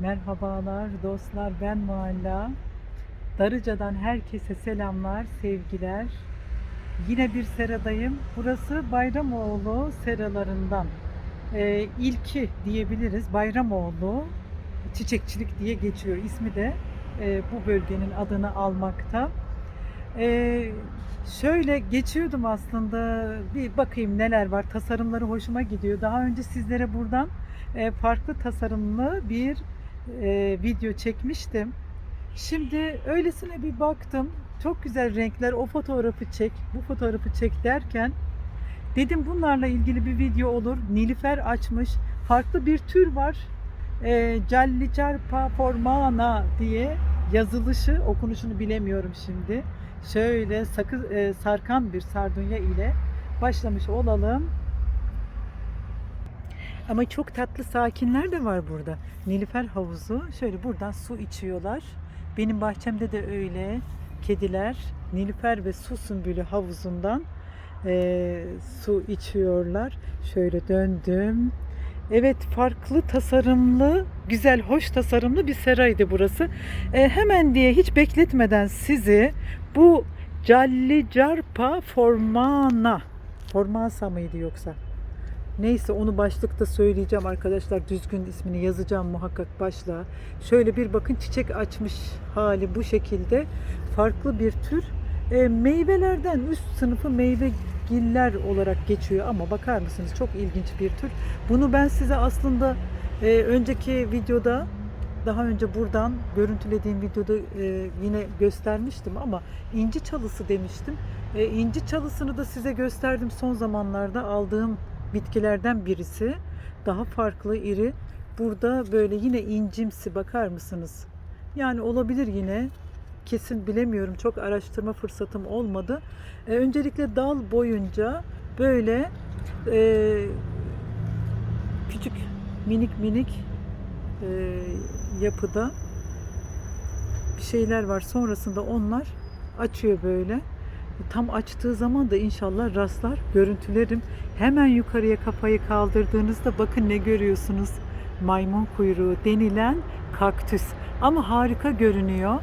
Merhabalar dostlar ben Mualla. Darıca'dan herkese selamlar, sevgiler. Yine bir seradayım. Burası Bayramoğlu seralarından. Ee, ilki diyebiliriz. Bayramoğlu çiçekçilik diye geçiyor. İsmi de e, bu bölgenin adını almakta. Ee, şöyle geçiyordum aslında bir bakayım neler var. Tasarımları hoşuma gidiyor. Daha önce sizlere buradan e, farklı tasarımlı bir e, video çekmiştim. Şimdi öylesine bir baktım. Çok güzel renkler. O fotoğrafı çek, bu fotoğrafı çek derken dedim bunlarla ilgili bir video olur. Nilüfer açmış. Farklı bir tür var. E, Callicarpa formana diye yazılışı, okunuşunu bilemiyorum şimdi. Şöyle sakız e, sarkan bir sardunya ile başlamış olalım. Ama çok tatlı sakinler de var burada. Nilüfer havuzu. Şöyle buradan su içiyorlar. Benim bahçemde de öyle. Kediler Nilüfer ve su sümbülü havuzundan eee, su içiyorlar. Şöyle döndüm. Evet farklı tasarımlı, güzel, hoş tasarımlı bir seraydı burası. E, hemen diye hiç bekletmeden sizi bu Callicarpa formana, formasa mıydı yoksa? Neyse onu başlıkta söyleyeceğim arkadaşlar. Düzgün ismini yazacağım muhakkak başlığa. Şöyle bir bakın çiçek açmış hali bu şekilde. Farklı bir tür. E, meyvelerden üst sınıfı meyvegiller olarak geçiyor ama bakar mısınız çok ilginç bir tür. Bunu ben size aslında e, önceki videoda daha önce buradan görüntülediğim videoda e, yine göstermiştim ama inci çalısı demiştim. E, inci çalısını da size gösterdim son zamanlarda aldığım bitkilerden birisi. Daha farklı, iri. Burada böyle yine incimsi bakar mısınız? Yani olabilir yine. Kesin bilemiyorum. Çok araştırma fırsatım olmadı. E, öncelikle dal boyunca böyle e, küçük minik minik e, yapıda bir şeyler var. Sonrasında onlar açıyor böyle. Tam açtığı zaman da inşallah rastlar, görüntülerim. Hemen yukarıya kafayı kaldırdığınızda bakın ne görüyorsunuz? Maymun kuyruğu denilen kaktüs. Ama harika görünüyor.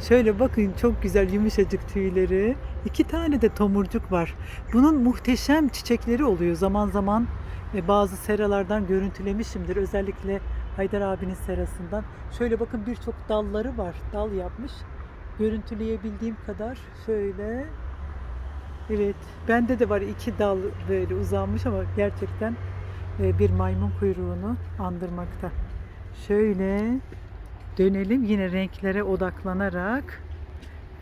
Şöyle bakın çok güzel yumuşacık tüyleri. İki tane de tomurcuk var. Bunun muhteşem çiçekleri oluyor. Zaman zaman e, bazı seralardan görüntülemişimdir. Özellikle Haydar abinin serasından. Şöyle bakın birçok dalları var. Dal yapmış. Görüntüleyebildiğim kadar şöyle Evet, bende de var iki dal böyle uzanmış ama gerçekten e, bir maymun kuyruğunu andırmakta. Şöyle dönelim yine renklere odaklanarak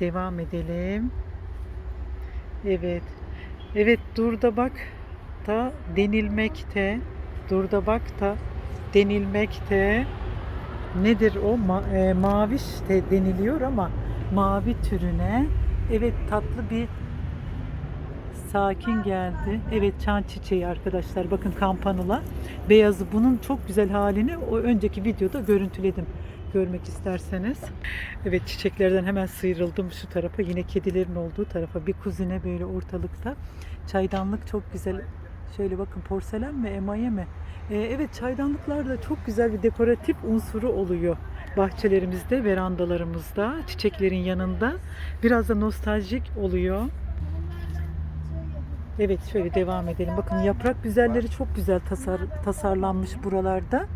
devam edelim. Evet. Evet durda bak da denilmekte. Durda bak da denilmekte. Nedir o? Ma- e, maviş de deniliyor ama mavi türüne evet tatlı bir sakin geldi. Evet çan çiçeği arkadaşlar bakın kampanula. Beyazı bunun çok güzel halini o önceki videoda görüntüledim. Görmek isterseniz. Evet çiçeklerden hemen sıyrıldım şu tarafa. Yine kedilerin olduğu tarafa. Bir kuzine böyle ortalıkta. Çaydanlık çok güzel. Şöyle bakın porselen mi emaye mi? Ee, evet çaydanlıklar da çok güzel bir dekoratif unsuru oluyor. Bahçelerimizde, verandalarımızda, çiçeklerin yanında. Biraz da nostaljik oluyor. Evet şöyle devam edelim. Bakın yaprak güzelleri çok güzel tasar, tasarlanmış buralarda.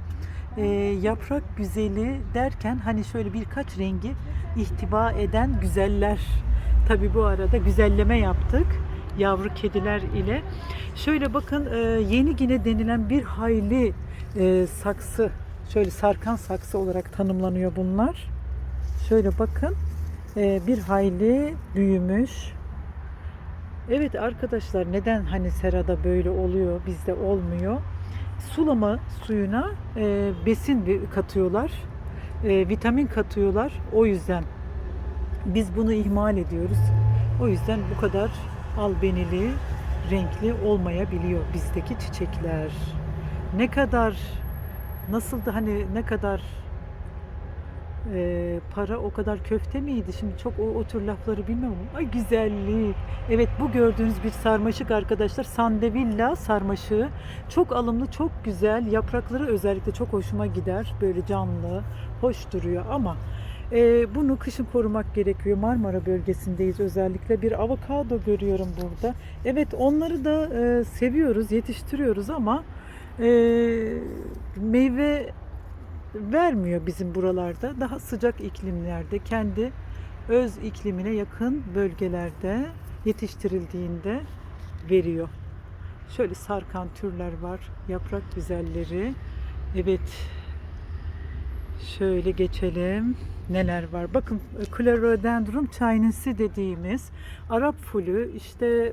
Ee, yaprak güzeli derken hani şöyle birkaç rengi ihtiva eden güzeller. Tabi bu arada güzelleme yaptık yavru kediler ile. Şöyle bakın e, yeni gine denilen bir hayli e, saksı şöyle sarkan saksı olarak tanımlanıyor bunlar. Şöyle bakın e, bir hayli büyümüş. Evet arkadaşlar neden hani serada böyle oluyor bizde olmuyor? Sulama suyuna e, besin katıyorlar, e, vitamin katıyorlar. O yüzden biz bunu ihmal ediyoruz. O yüzden bu kadar albenili, renkli olmayabiliyor bizdeki çiçekler. Ne kadar nasıl da hani ne kadar e, para o kadar köfte miydi? Şimdi çok o, o tür lafları bilmem ama ay güzellik. Evet bu gördüğünüz bir sarmaşık arkadaşlar. Sandevilla sarmaşığı. Çok alımlı, çok güzel. Yaprakları özellikle çok hoşuma gider. Böyle canlı, hoş duruyor ama e, bunu kışın korumak gerekiyor. Marmara bölgesindeyiz özellikle. Bir avokado görüyorum burada. Evet onları da e, seviyoruz, yetiştiriyoruz ama e, meyve vermiyor bizim buralarda. Daha sıcak iklimlerde, kendi öz iklimine yakın bölgelerde yetiştirildiğinde veriyor. Şöyle sarkan türler var, yaprak güzelleri. Evet, şöyle geçelim. Neler var? Bakın Clerodendron chinensi dediğimiz Arap fulü işte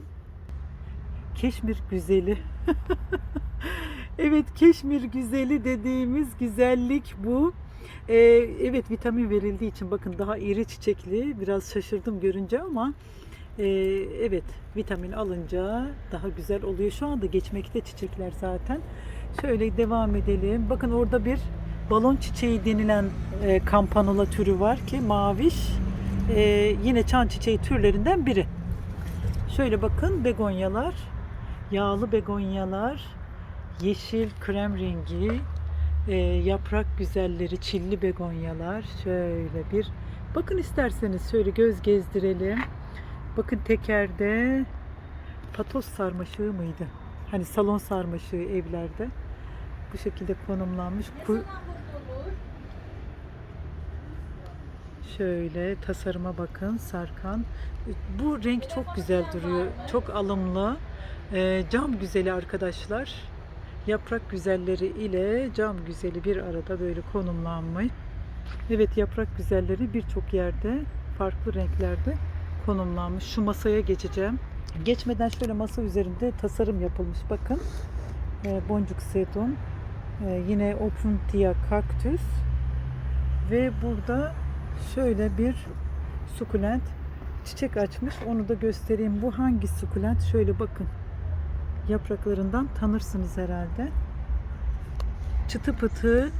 Keşmir güzeli. evet Keşmir güzeli dediğimiz güzellik bu. Ee, evet vitamin verildiği için bakın daha iri çiçekli. Biraz şaşırdım görünce ama e, evet vitamin alınca daha güzel oluyor. Şu anda geçmekte çiçekler zaten. Şöyle devam edelim. Bakın orada bir balon çiçeği denilen e, kampanula türü var ki maviş. E, yine çan çiçeği türlerinden biri. Şöyle bakın begonyalar, yağlı begonyalar, yeşil krem rengi, e, yaprak güzelleri, çilli begonyalar. Şöyle bir bakın isterseniz şöyle göz gezdirelim. Bakın tekerde patos sarmaşığı mıydı? Hani salon sarmaşığı evlerde. Bu şekilde konumlanmış. Ku- Şöyle tasarıma bakın Sarkan. Bu renk çok güzel duruyor. Çok alımlı. Ee, cam güzeli arkadaşlar. Yaprak güzelleri ile cam güzeli bir arada böyle konumlanmış. Evet yaprak güzelleri birçok yerde farklı renklerde konumlanmış. Şu masaya geçeceğim. Geçmeden şöyle masa üzerinde tasarım yapılmış. Bakın. Ee, boncuk sedum. Ee, yine opuntia kaktüs. Ve burada şöyle bir sukulent çiçek açmış. Onu da göstereyim. Bu hangi sukulent? Şöyle bakın. Yapraklarından tanırsınız herhalde. Çıtı pıtı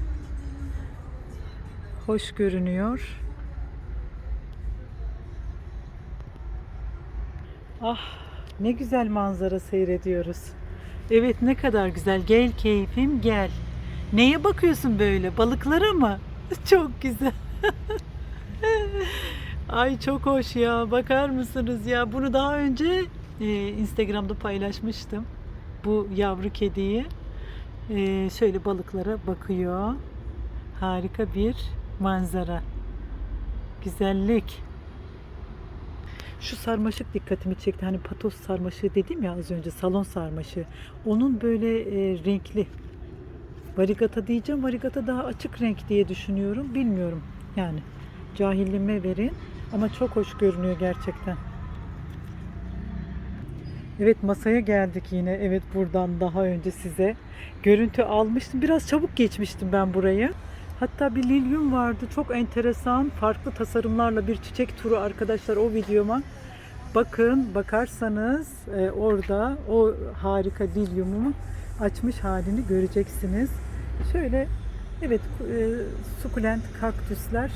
hoş görünüyor. Ah ne güzel manzara seyrediyoruz. Evet ne kadar güzel. Gel keyfim gel. Neye bakıyorsun böyle? Balıklara mı? Çok güzel. Ay çok hoş ya. Bakar mısınız ya? Bunu daha önce e, Instagram'da paylaşmıştım. Bu yavru kediyi. E, şöyle balıklara bakıyor. Harika bir manzara. Güzellik. Şu sarmaşık dikkatimi çekti. Hani patos sarmaşığı dedim ya az önce salon sarmaşığı. Onun böyle e, renkli. Varigata diyeceğim. Varigata daha açık renk diye düşünüyorum. Bilmiyorum. Yani cahilliğime verin. Ama çok hoş görünüyor gerçekten. Evet masaya geldik yine. Evet buradan daha önce size görüntü almıştım. Biraz çabuk geçmiştim ben burayı. Hatta bir lilyum vardı. Çok enteresan, farklı tasarımlarla bir çiçek turu arkadaşlar o videoma. Bakın, bakarsanız e, orada o harika lilyumumu açmış halini göreceksiniz. Şöyle evet e, sukulent kaktüsler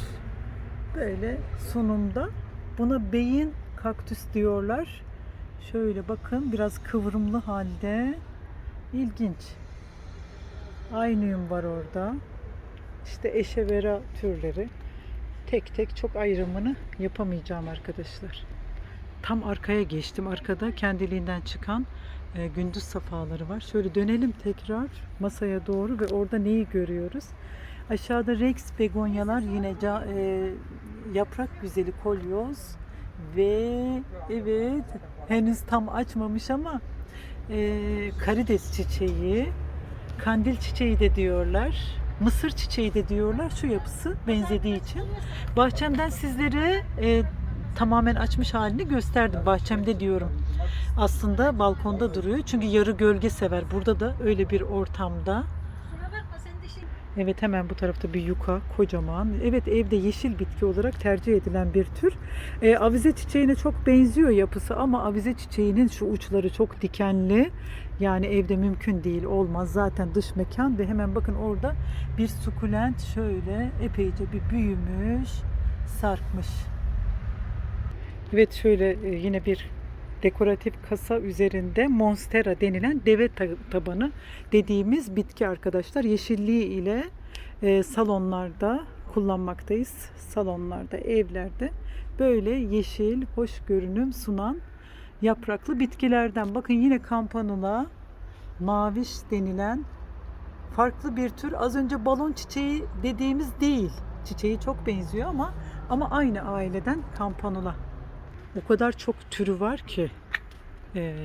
böyle sunumda. Buna beyin kaktüs diyorlar. Şöyle bakın biraz kıvrımlı halde. İlginç. Aynıyum var orada. İşte eşevera türleri. Tek tek çok ayrımını yapamayacağım arkadaşlar. Tam arkaya geçtim. Arkada kendiliğinden çıkan e, gündüz safaları var. Şöyle dönelim tekrar masaya doğru ve orada neyi görüyoruz? Aşağıda Rex begonyalar yine ca- e, yaprak güzeli kolyoz ve evet henüz tam açmamış ama e, karides çiçeği, kandil çiçeği de diyorlar. Mısır çiçeği de diyorlar şu yapısı benzediği için. Bahçemden sizlere e, tamamen açmış halini gösterdim. Bahçemde diyorum. Aslında balkonda duruyor. Çünkü yarı gölge sever. Burada da öyle bir ortamda. Evet hemen bu tarafta bir yuka kocaman. Evet evde yeşil bitki olarak tercih edilen bir tür. Ee, avize çiçeğine çok benziyor yapısı ama avize çiçeğinin şu uçları çok dikenli. Yani evde mümkün değil olmaz. Zaten dış mekan ve hemen bakın orada bir sukulent şöyle epeyce bir büyümüş, sarkmış. Evet şöyle e, yine bir dekoratif kasa üzerinde monstera denilen deve ta- tabanı dediğimiz bitki arkadaşlar. Yeşilliği ile e, salonlarda kullanmaktayız. Salonlarda, evlerde böyle yeşil, hoş görünüm sunan yapraklı bitkilerden. Bakın yine kampanula, maviş denilen farklı bir tür. Az önce balon çiçeği dediğimiz değil. Çiçeği çok benziyor ama ama aynı aileden kampanula. O kadar çok türü var ki. Ee,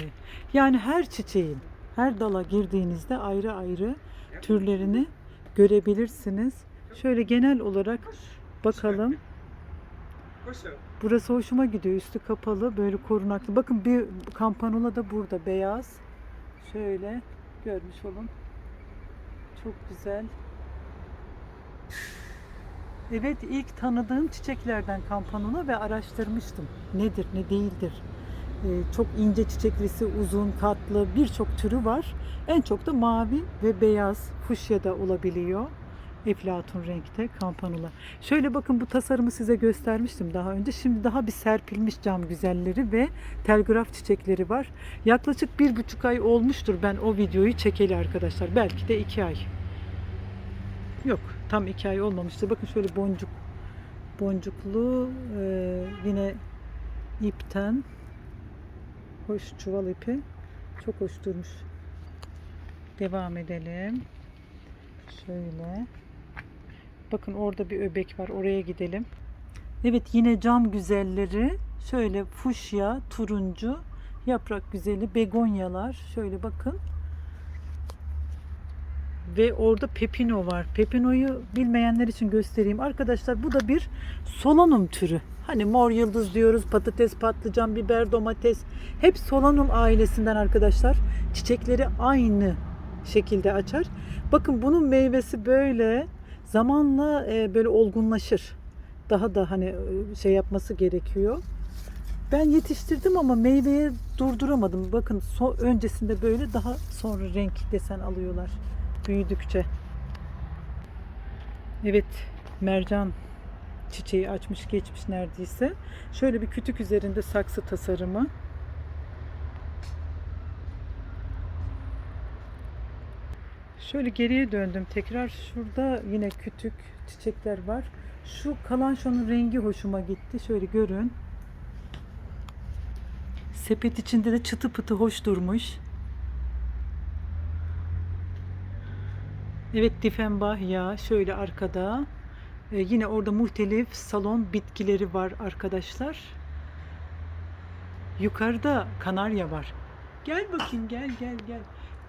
yani her çiçeğin, her dala girdiğinizde ayrı ayrı türlerini görebilirsiniz. Şöyle genel olarak bakalım. Burası hoşuma gidiyor. Üstü kapalı, böyle korunaklı. Bakın bir kampanula da burada beyaz. Şöyle görmüş olun. Çok güzel. Evet ilk tanıdığım çiçeklerden kampanula ve araştırmıştım. Nedir ne değildir. Ee, çok ince çiçeklisi, uzun, katlı birçok türü var. En çok da mavi ve beyaz fuşya da olabiliyor. Eflatun renkte kampanula. Şöyle bakın bu tasarımı size göstermiştim daha önce. Şimdi daha bir serpilmiş cam güzelleri ve telgraf çiçekleri var. Yaklaşık bir buçuk ay olmuştur ben o videoyu çekeli arkadaşlar. Belki de iki ay. Yok tam iki ay olmamıştır. Bakın şöyle boncuk boncuklu e, yine ipten hoş çuval ipi çok hoş durmuş. Devam edelim. Şöyle. Bakın orada bir öbek var. Oraya gidelim. Evet yine cam güzelleri. Şöyle fuşya, turuncu, yaprak güzeli, begonyalar. Şöyle bakın. Ve orada pepino var. Pepinoyu bilmeyenler için göstereyim. Arkadaşlar bu da bir solanum türü. Hani mor yıldız diyoruz, patates, patlıcan, biber, domates. Hep solanum ailesinden arkadaşlar. Çiçekleri aynı şekilde açar. Bakın bunun meyvesi böyle zamanla e, böyle olgunlaşır. Daha da hani e, şey yapması gerekiyor. Ben yetiştirdim ama meyveye durduramadım. Bakın so öncesinde böyle daha sonra renk desen alıyorlar büyüdükçe. Evet, mercan çiçeği açmış geçmiş neredeyse. Şöyle bir kütük üzerinde saksı tasarımı. Şöyle geriye döndüm tekrar. Şurada yine kütük çiçekler var. Şu kalançonun rengi hoşuma gitti. Şöyle görün. Sepet içinde de çıtı pıtı hoş durmuş. Evet Difenbah ya şöyle arkada. Ee, yine orada muhtelif salon bitkileri var arkadaşlar. Yukarıda kanarya var. Gel bakayım gel gel gel.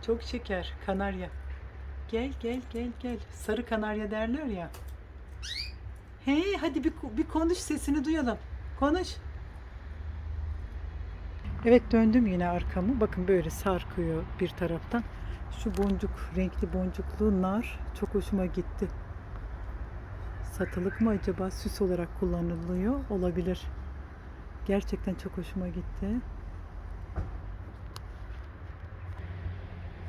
Çok şeker kanarya. Gel gel gel gel. Sarı kanarya derler ya. He hadi bir, bir konuş sesini duyalım. Konuş. Evet döndüm yine arkamı. Bakın böyle sarkıyor bir taraftan. Şu boncuk, renkli boncuklu nar çok hoşuma gitti. Satılık mı acaba? Süs olarak kullanılıyor olabilir. Gerçekten çok hoşuma gitti.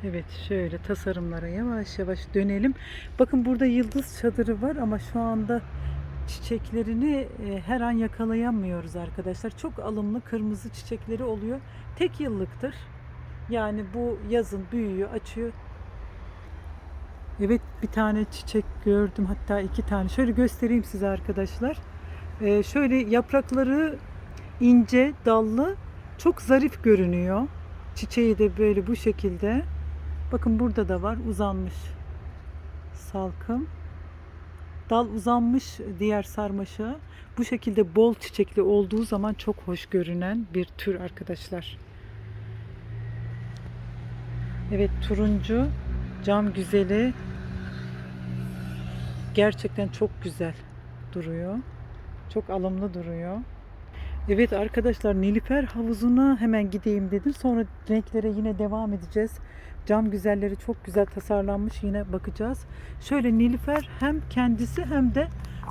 Evet şöyle tasarımlara yavaş yavaş dönelim. Bakın burada yıldız çadırı var ama şu anda çiçeklerini e, her an yakalayamıyoruz arkadaşlar. Çok alımlı kırmızı çiçekleri oluyor. Tek yıllıktır. Yani bu yazın büyüyor, açıyor. Evet bir tane çiçek gördüm hatta iki tane. Şöyle göstereyim size arkadaşlar. Ee, şöyle yaprakları ince, dallı, çok zarif görünüyor. Çiçeği de böyle bu şekilde. Bakın burada da var uzanmış salkım. Dal uzanmış diğer sarmaşığa. Bu şekilde bol çiçekli olduğu zaman çok hoş görünen bir tür arkadaşlar. Evet turuncu cam güzeli gerçekten çok güzel duruyor. Çok alımlı duruyor. Evet arkadaşlar Nilüfer havuzuna hemen gideyim dedim. Sonra renklere yine devam edeceğiz. Cam güzelleri çok güzel tasarlanmış yine bakacağız. Şöyle Nilüfer hem kendisi hem de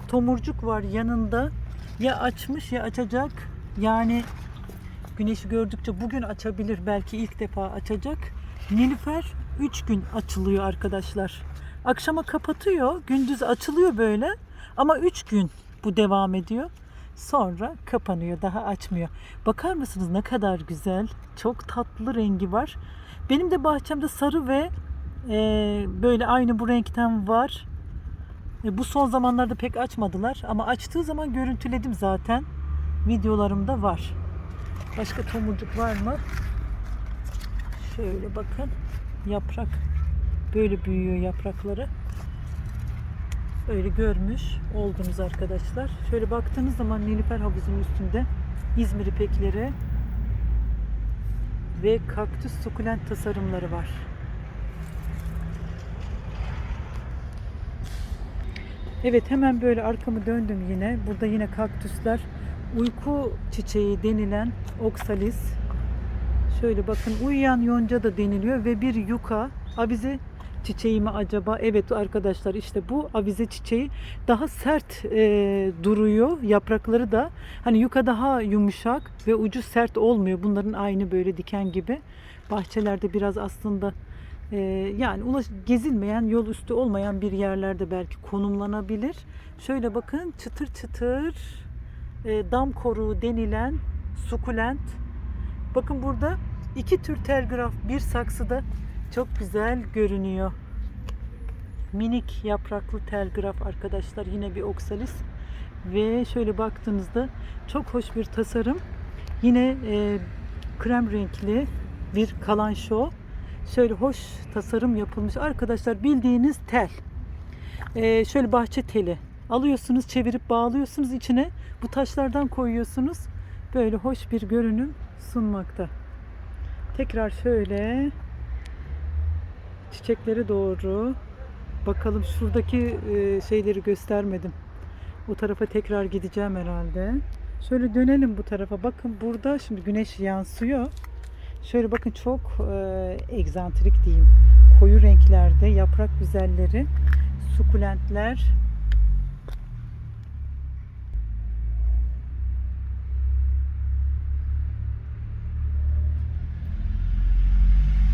tomurcuk var yanında. Ya açmış ya açacak. Yani güneşi gördükçe bugün açabilir belki ilk defa açacak. Nilüfer 3 gün açılıyor arkadaşlar. Akşama kapatıyor, gündüz açılıyor böyle. Ama 3 gün bu devam ediyor. Sonra kapanıyor, daha açmıyor. Bakar mısınız ne kadar güzel. Çok tatlı rengi var. Benim de bahçemde sarı ve e, böyle aynı bu renkten var. E, bu son zamanlarda pek açmadılar ama açtığı zaman görüntüledim zaten. Videolarımda var. Başka tomurcuk var mı? Şöyle bakın. Yaprak böyle büyüyor yaprakları. Böyle görmüş oldunuz arkadaşlar. Şöyle baktığınız zaman Nilüfer havuzunun üstünde İzmir ipekleri ve kaktüs sukulent tasarımları var. Evet hemen böyle arkamı döndüm yine. Burada yine kaktüsler. Uyku çiçeği denilen oksalis. Şöyle bakın uyuyan yonca da deniliyor ve bir yuka avize çiçeği mi acaba? Evet arkadaşlar işte bu avize çiçeği daha sert e, duruyor. Yaprakları da hani yuka daha yumuşak ve ucu sert olmuyor. Bunların aynı böyle diken gibi. Bahçelerde biraz aslında e, yani ulaş, gezilmeyen, yol üstü olmayan bir yerlerde belki konumlanabilir. Şöyle bakın çıtır çıtır e, dam koruğu denilen sukulent. Bakın burada iki tür telgraf bir saksıda çok güzel görünüyor. Minik yapraklı telgraf arkadaşlar yine bir oksalis ve şöyle baktığınızda çok hoş bir tasarım. Yine e, krem renkli bir kalanşo. Şöyle hoş tasarım yapılmış. Arkadaşlar bildiğiniz tel. E, şöyle bahçe teli. Alıyorsunuz, çevirip bağlıyorsunuz içine. Bu taşlardan koyuyorsunuz. Böyle hoş bir görünüm sunmakta. Tekrar şöyle çiçeklere doğru bakalım. Şuradaki e, şeyleri göstermedim. O tarafa tekrar gideceğim herhalde. Şöyle dönelim bu tarafa. Bakın burada şimdi güneş yansıyor. Şöyle bakın çok e, egzantrik diyeyim. Koyu renklerde yaprak güzelleri, sukulentler.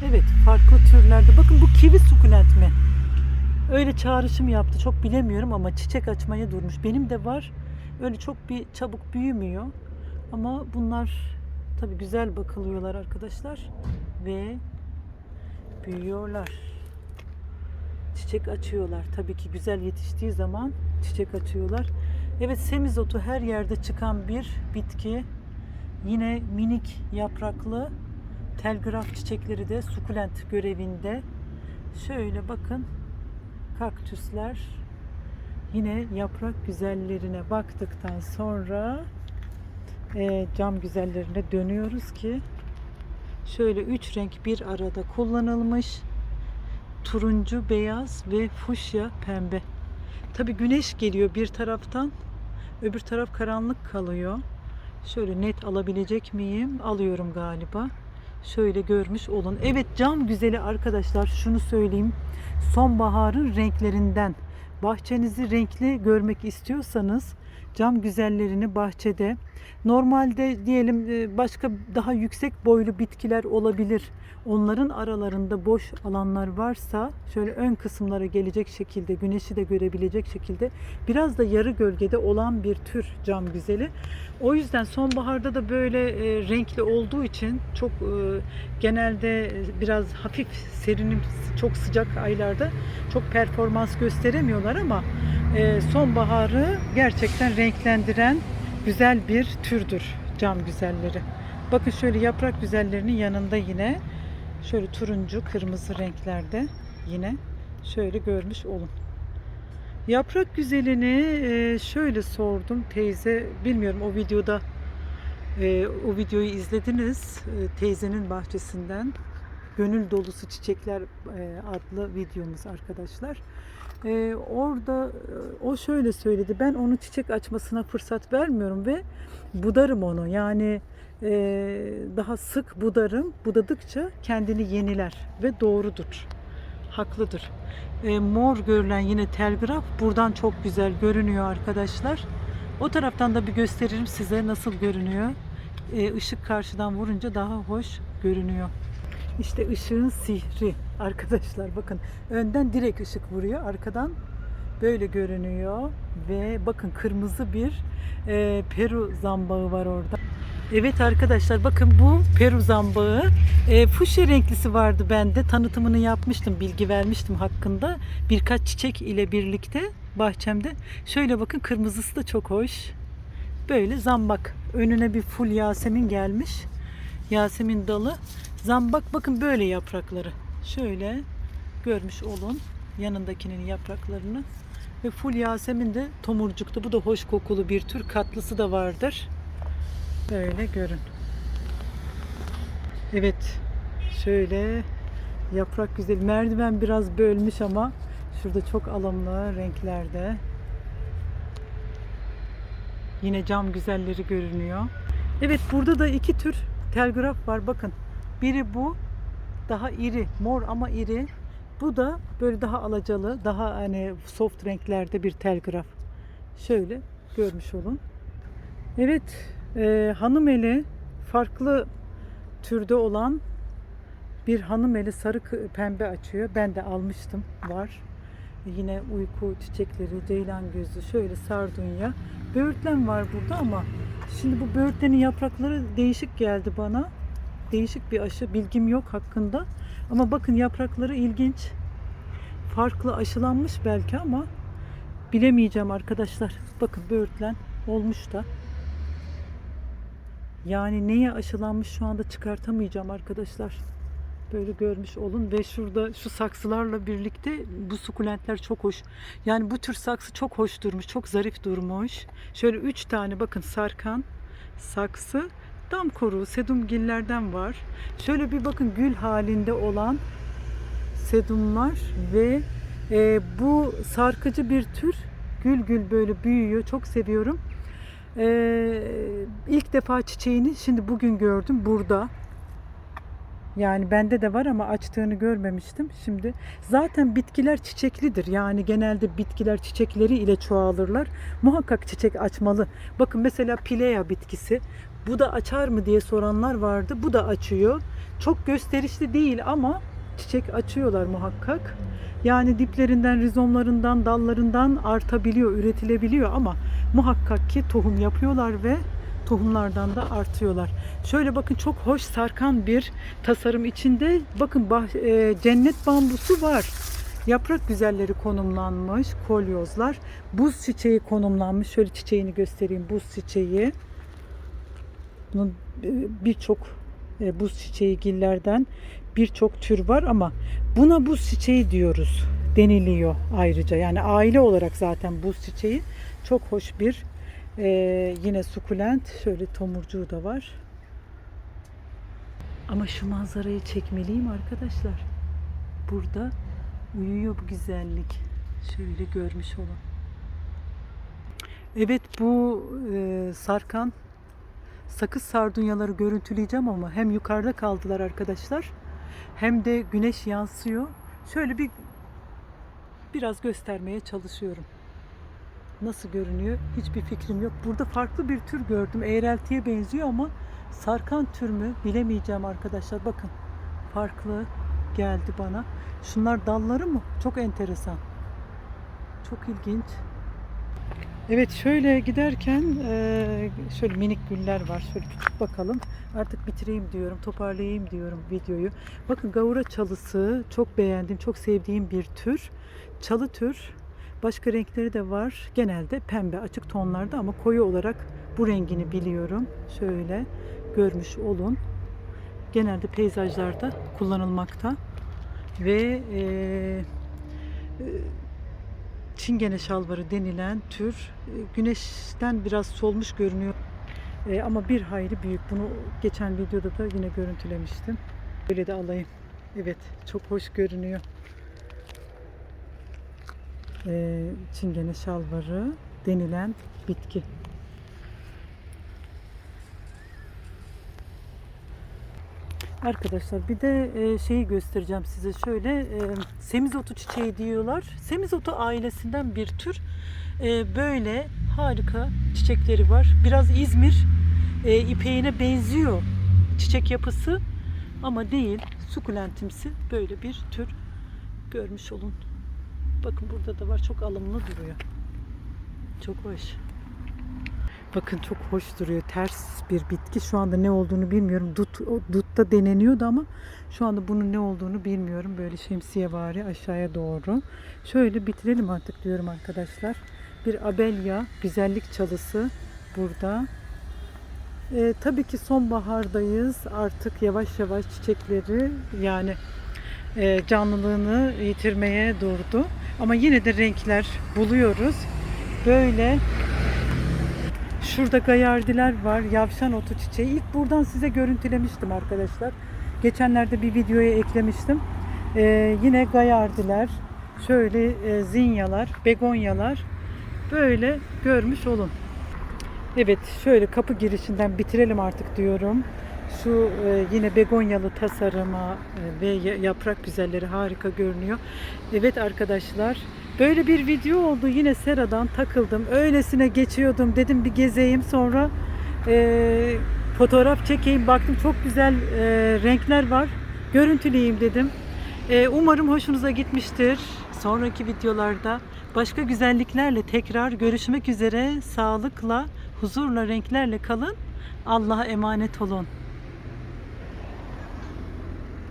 Evet, farklı türlerde. Bakın bu kivi sukulent mi? Öyle çağrışım yaptı. Çok bilemiyorum ama çiçek açmaya durmuş. Benim de var. Öyle çok bir çabuk büyümüyor. Ama bunlar tabii güzel bakılıyorlar arkadaşlar ve büyüyorlar. Çiçek açıyorlar. Tabii ki güzel yetiştiği zaman çiçek açıyorlar. Evet semizotu her yerde çıkan bir bitki. Yine minik yapraklı telgraf çiçekleri de sukulent görevinde. Şöyle bakın kaktüsler yine yaprak güzellerine baktıktan sonra e, cam güzellerine dönüyoruz ki şöyle üç renk bir arada kullanılmış turuncu, beyaz ve fuşya pembe. Tabi güneş geliyor bir taraftan öbür taraf karanlık kalıyor. Şöyle net alabilecek miyim? Alıyorum galiba. Şöyle görmüş olun. Evet cam güzeli arkadaşlar şunu söyleyeyim. Sonbaharın renklerinden bahçenizi renkli görmek istiyorsanız cam güzellerini bahçede normalde diyelim e, başka daha yüksek boylu bitkiler olabilir. Onların aralarında boş alanlar varsa şöyle ön kısımlara gelecek şekilde güneşi de görebilecek şekilde biraz da yarı gölgede olan bir tür cam güzeli. O yüzden sonbaharda da böyle e, renkli olduğu için çok e, genelde biraz hafif serinim çok sıcak aylarda çok performans gösteremiyorlar ama sonbaharı gerçekten renklendiren güzel bir türdür cam güzelleri. Bakın şöyle yaprak güzellerinin yanında yine şöyle turuncu, kırmızı renklerde yine şöyle görmüş olun. Yaprak güzelini e, şöyle sordum teyze. Bilmiyorum o videoda e, o videoyu izlediniz e, teyzenin bahçesinden. Gönül dolusu çiçekler adlı videomuz arkadaşlar. Ee, orada e, o şöyle söyledi. Ben onun çiçek açmasına fırsat vermiyorum ve budarım onu. Yani e, daha sık budarım. Budadıkça kendini yeniler ve doğrudur. Haklıdır. E, mor görülen yine telgraf buradan çok güzel görünüyor arkadaşlar. O taraftan da bir gösteririm size nasıl görünüyor. E, ışık karşıdan vurunca daha hoş görünüyor. İşte ışığın sihri arkadaşlar bakın önden direkt ışık vuruyor arkadan böyle görünüyor ve bakın kırmızı bir e, Peru zambağı var orada. Evet arkadaşlar bakın bu Peru zambağı e, fuşya renklisi vardı bende tanıtımını yapmıştım bilgi vermiştim hakkında birkaç çiçek ile birlikte bahçemde. Şöyle bakın kırmızısı da çok hoş. Böyle zambak önüne bir full Yasemin gelmiş. Yasemin dalı. Zambak bakın böyle yaprakları. Şöyle görmüş olun yanındakinin yapraklarını. Ve full Yasemin de tomurcuktu. Bu da hoş kokulu bir tür. Katlısı da vardır. Böyle görün. Evet. Şöyle yaprak güzel. Merdiven biraz bölmüş ama şurada çok alımlı renklerde. Yine cam güzelleri görünüyor. Evet burada da iki tür telgraf var. Bakın biri bu daha iri, mor ama iri. Bu da böyle daha alacalı, daha hani soft renklerde bir telgraf. Şöyle görmüş olun. Evet, e, hanım eli farklı türde olan bir hanım eli sarı pembe açıyor. Ben de almıştım, var. Yine uyku çiçekleri, ceylan gözü, şöyle sardunya. Böğürtlen var burada ama şimdi bu böğürtlenin yaprakları değişik geldi bana. Değişik bir aşı, bilgim yok hakkında. Ama bakın yaprakları ilginç. Farklı aşılanmış belki ama bilemeyeceğim arkadaşlar. Bakın böğürtlen olmuş da. Yani neye aşılanmış şu anda çıkartamayacağım arkadaşlar. Böyle görmüş olun ve şurada şu saksılarla birlikte bu sukulentler çok hoş. Yani bu tür saksı çok hoş durmuş, çok zarif durmuş. Şöyle üç tane bakın sarkan saksı dam koru sedumgillerden var. Şöyle bir bakın gül halinde olan sedumlar ve e, bu sarkıcı bir tür gül gül böyle büyüyor. Çok seviyorum. E, ilk defa çiçeğini şimdi bugün gördüm burada. Yani bende de var ama açtığını görmemiştim. Şimdi zaten bitkiler çiçeklidir. Yani genelde bitkiler çiçekleri ile çoğalırlar. Muhakkak çiçek açmalı. Bakın mesela pilea bitkisi. Bu da açar mı diye soranlar vardı. Bu da açıyor. Çok gösterişli değil ama çiçek açıyorlar muhakkak. Yani diplerinden, rizomlarından, dallarından artabiliyor, üretilebiliyor ama muhakkak ki tohum yapıyorlar ve tohumlardan da artıyorlar. Şöyle bakın çok hoş sarkan bir tasarım içinde. Bakın bah- e, cennet bambusu var. Yaprak güzelleri konumlanmış, kolyozlar. Buz çiçeği konumlanmış. Şöyle çiçeğini göstereyim. Buz çiçeği. Bunun e, birçok e, buz çiçeği gillerden birçok tür var ama buna buz çiçeği diyoruz deniliyor ayrıca. Yani aile olarak zaten buz çiçeği çok hoş bir e, yine sukulent. Şöyle tomurcuğu da var. Ama şu manzarayı çekmeliyim arkadaşlar. Burada uyuyor bu güzellik. Şöyle görmüş olun. Evet bu e, sarkan sakız sardunyaları görüntüleyeceğim ama hem yukarıda kaldılar arkadaşlar hem de güneş yansıyor. Şöyle bir biraz göstermeye çalışıyorum. Nasıl görünüyor hiçbir fikrim yok. Burada farklı bir tür gördüm. Eğreltiye benziyor ama sarkan tür mü bilemeyeceğim arkadaşlar. Bakın farklı geldi bana. Şunlar dalları mı? Çok enteresan. Çok ilginç. Evet şöyle giderken şöyle minik güller var. Şöyle küçük bakalım. Artık bitireyim diyorum, toparlayayım diyorum videoyu. Bakın gavura çalısı çok beğendiğim, çok sevdiğim bir tür. Çalı tür. Başka renkleri de var. Genelde pembe, açık tonlarda ama koyu olarak bu rengini biliyorum. Şöyle görmüş olun. Genelde peyzajlarda kullanılmakta. Ve eee çingene şalvarı denilen tür e, güneşten biraz solmuş görünüyor. E, ama bir hayli büyük. Bunu geçen videoda da yine görüntülemiştim. Böyle de alayım. Evet, çok hoş görünüyor. e, çingene şalvarı denilen bitki. Arkadaşlar bir de e, şeyi göstereceğim size şöyle e, semizotu çiçeği diyorlar. Semizotu ailesinden bir tür. E, böyle harika çiçekleri var. Biraz İzmir ipeğine benziyor çiçek yapısı ama değil sukulentimsi böyle bir tür görmüş olun. Bakın burada da var çok alımlı duruyor. Çok hoş. Bakın çok hoş duruyor. Ters bir bitki. Şu anda ne olduğunu bilmiyorum. Dut, dutta deneniyordu ama şu anda bunun ne olduğunu bilmiyorum. Böyle şemsiye vari aşağıya doğru. Şöyle bitirelim artık diyorum arkadaşlar. Bir abelya güzellik çalısı burada. Ee, tabii ki sonbahardayız. Artık yavaş yavaş çiçekleri yani e, canlılığını yitirmeye durdu. Ama yine de renkler buluyoruz. Böyle Şurada gayardiler var. Yavşan otu çiçeği. İlk buradan size görüntülemiştim arkadaşlar. Geçenlerde bir videoya eklemiştim. Ee, yine gayardiler. Şöyle e, zinyalar, begonyalar. Böyle görmüş olun. Evet şöyle kapı girişinden bitirelim artık diyorum. Şu e, yine begonyalı tasarıma e, ve ya- yaprak güzelleri harika görünüyor. Evet arkadaşlar böyle bir video oldu. Yine Sera'dan takıldım. Öylesine geçiyordum. Dedim bir gezeyim sonra e, fotoğraf çekeyim. Baktım çok güzel e, renkler var. Görüntüleyeyim dedim. E, umarım hoşunuza gitmiştir. Sonraki videolarda başka güzelliklerle tekrar görüşmek üzere. Sağlıkla, huzurla, renklerle kalın. Allah'a emanet olun.